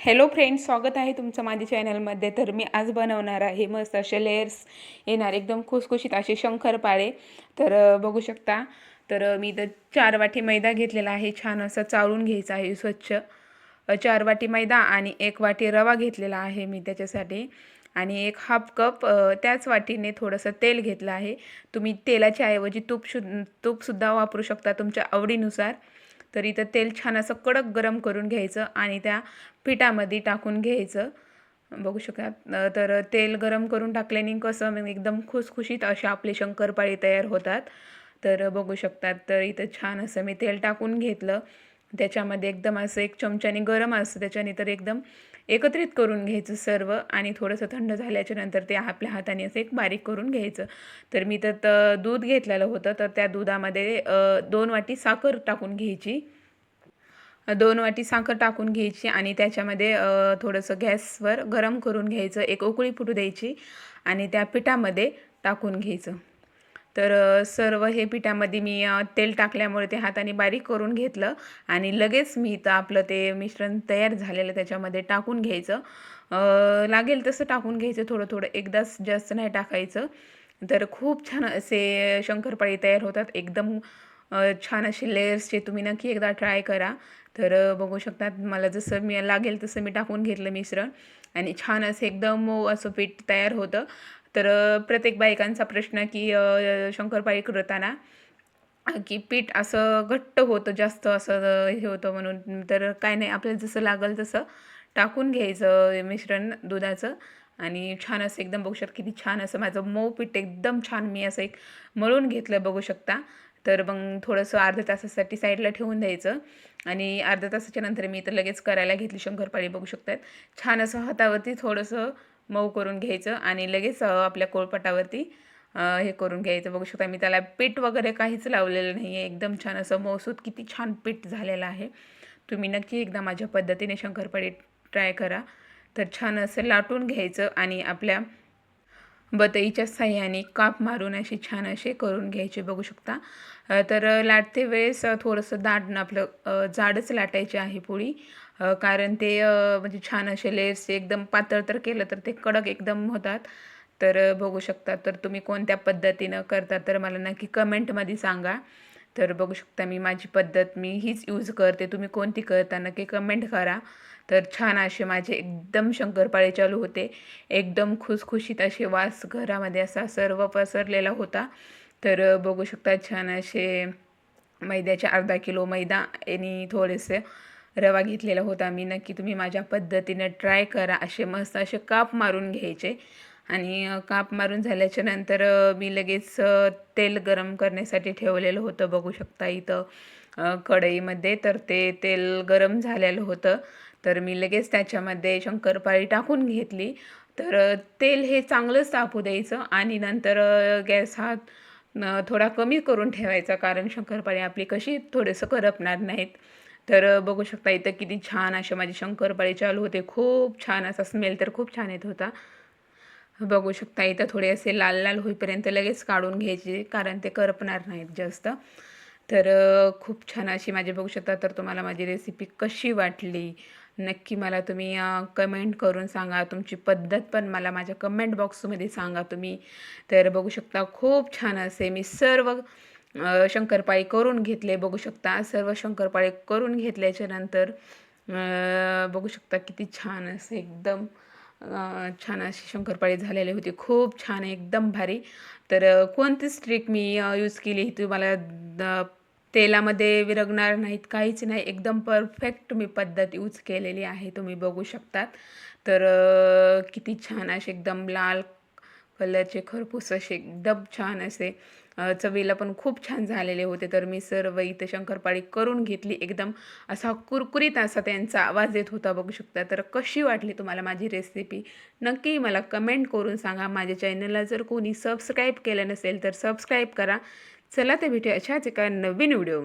Hello friends स्वागत आहे तुमचं माझ्या चॅनलमध्ये तर मी आज बनवणार आहे मस्त असे लेयर्स येणार एकदम खुसखुशीत असे शंकरपाळे तर बघू शकता. तर मी तर चार वाटी मैदा घेतलेला आहे. छान असं चाळून घ्यायचं आहे स्वच्छ. चार वाटी मैदा आणि एक वाटी रवा घेतलेला आहे मी त्याच्यासाठी. आणि एक हाफ कप त्याच वाटीने थोडंसं तेल घेतलं आहे. तुम्ही तेलाच्या ऐवजी तूप शु तूपसुद्धा वापरू शकता तुमच्या आवडीनुसार. तर इथं तेल छान असं कडक गरम करून घ्यायचं आणि त्या पिठामध्ये टाकून घ्यायचं. बघू शकता. तर तेल गरम करून टाकल्याने कसं मग एकदम खुसखुशीत असे आपले शंकरपाळी तयार होतात. तर बघू शकतात. तर इथं छान असं मी तेल टाकून घेतलं. त्याच्यामध्ये एकदम असं एक चमच्याने गरम असतं त्याच्याने तर एकदम एकत्रित करून घ्यायचं सर्व आणि थोडंसं थंड झाल्याच्यानंतर ते आपल्या हाताने असं एक बारीक करून घ्यायचं. तर मी तर त- दूध घेतलेलं होतं तर त्या दुधामध्ये दोन वाटी साखर टाकून घ्यायची. दोन वाटी साखर टाकून घ्यायची आणि त्याच्यामध्ये थोडंसं गॅसवर गरम करून घ्यायचं. एक उकळी फुटू द्यायची आणि त्या पिठामध्ये टाकून घ्यायचं. तर सर्व हे पिठामध्ये मी तेल टाकल्यामुळे ते हाताने बारीक करून घेतलं आणि लगेच मी इथं आपलं ते मिश्रण तयार झालेलं त्याच्यामध्ये टाकून घ्यायचं. लागेल तसं टाकून घ्यायचं थोडं थोडं एकदाच जास्त नाही टाकायचं. तर खूप छान असे शंकरपाळी तयार होतात. एकदम छान असे लेयर्सचे तुम्ही नक्की एकदा ट्राय करा. तर बघू शकतात मला जसं मी लागेल तसं मी टाकून घेतलं मिश्रण आणि छान असं एकदम मऊ असं पीठ तयार होतं. तर प्रत्येक बायकांचा प्रश्न की शंकरपाळी करताना की पीठ असं घट्ट होतं जास्त असं हे होतं म्हणून. तर काय नाही आपल्याला जसं लागेल तसं टाकून घ्यायचं मिश्रण दुधाचं. आणि छान असं एकदम बघू शकता किती छान असं माझं मऊ पीठ एकदम छान मी असं एक मळून घेतलं बघू शकता. तर मग थोडंसं अर्ध्या तासासाठी साईडला ठेवून द्यायचं. आणि अर्ध्या तासाच्या नंतर मी तर लगेच करायला घेतली शंकरपाळी बघू शकतात. छान असं हातावरती थोडंसं मऊ करून घ्यायचं आणि लगेच आपल्या कोळपटावरती हे करून घ्यायचं. बघू शकता मी त्याला पीठ वगैरे काहीच लावलेलं नाही आहे एकदम छान असं मौसूद किती छान पीठ झालेलं आहे. तुम्ही नक्की एकदा माझ्या पद्धतीने शंकरपाळी ट्राय करा. तर छान असं लाटून घ्यायचं आणि आपल्या बतईच्या साह्याने काप मारून असे छान असे करून घ्यायचे बघू शकता. तर लाटते वेळेस थोडंसं दाट आपलं जाडच लाटायचे आहे पोळी. कारण ते म्हणजे छान असे लेयर्स एकदम पातळ तर केलं तर ते कडक एकदम होतात. तर बघू शकता. तर तुम्ही कोणत्या पद्धतीनं करता तर मला नक्की कमेंटमध्ये सांगा. तर बघू शकता मी माझी पद्धत मी हीच यूज करते. तुम्ही कोणती करता नक्की कमेंट करा. तर छान असे माझे एकदम शंकरपाळे चालू होते. एकदम खुसखुशीत असे वास घरामध्ये असा सर्व पसरलेला होता. तर बघू शकता छान असे मैद्याचे अर्धा किलो मैदा आणि थोडेसे रवा घेतलेला होता. मी नक्की तुम्ही माझ्या पद्धतीने ट्राय करा. असे मस्त असे काप मारून घ्यायचे. आणि काप मारून झाल्याच्यानंतर मी लगेच तेल गरम करण्यासाठी ठेवलेलं होतं. बघू शकता इथं कढईमध्ये. तर ते तेल गरम झालेलं होतं. तर मी लगेच त्याच्यामध्ये शंकरपाळी टाकून घेतली. तर तेल हे चांगलंच तापू द्यायचं आणि नंतर गॅस हा थोडा कमी करून ठेवायचा कारण शंकरपाळी आपली कशी थोडंसं करपणार नाहीत. तर बघू शकता इथं किती छान असे माझे शंकरपाळी चालू होते. खूप छान असा स्मेल तर खूप छान येत होता. बघू शकता इथं थोडे असे लाल लाल होईपर्यंत लगेच काढून घ्यायचे कारण ते करपणार नाहीत जास्त. तर खूप छान अशी माझी बघू शकता तर तुम्हाला माझी रेसिपी कशी वाटली? नक्की मला तुम्ही कमेंट करून सांगा. तुमची पद्धत पण मला माझ्या कमेंट बॉक्समध्ये सांगा तुम्ही. तर बघू शकता खूप छान असे मी सर्व शंकरपाळी करून घेतले. बघू शकता सर्व शंकरपाळी करून घेतल्याच्या नंतर बघू शकता किती छान असे एकदम छान अशी शंकरपाळी झालेली होती. खूप छान एकदम भारी. तर कोणती कोणतीच ट्रिक मी यूज केली ही तुम्हाला द तेलामध्ये विरगणार नाहीत काहीच नाही. एकदम परफेक्ट मी पद्धत यूज केलेली आहे. तुम्ही बघू शकतात. तर किती छान असे एकदम लाल कलरचे खरपूस असे एकदम छान असे चवीला पण खूप छान झालेले होते. तर मी सर्व इथं शंकरपाळी करून घेतली. एकदम असा कुरकुरीत असा त्यांचा आवाज येत होता बघू शकता. तर कशी वाटली तुम्हाला माझी रेसिपी नक्की मला कमेंट करून सांगा. माझ्या चॅनलला जर कोणी सबस्क्राईब केलं नसेल तर सबस्क्राईब करा. चला ते भेटूया अशाच एका नवीन व्हिडिओ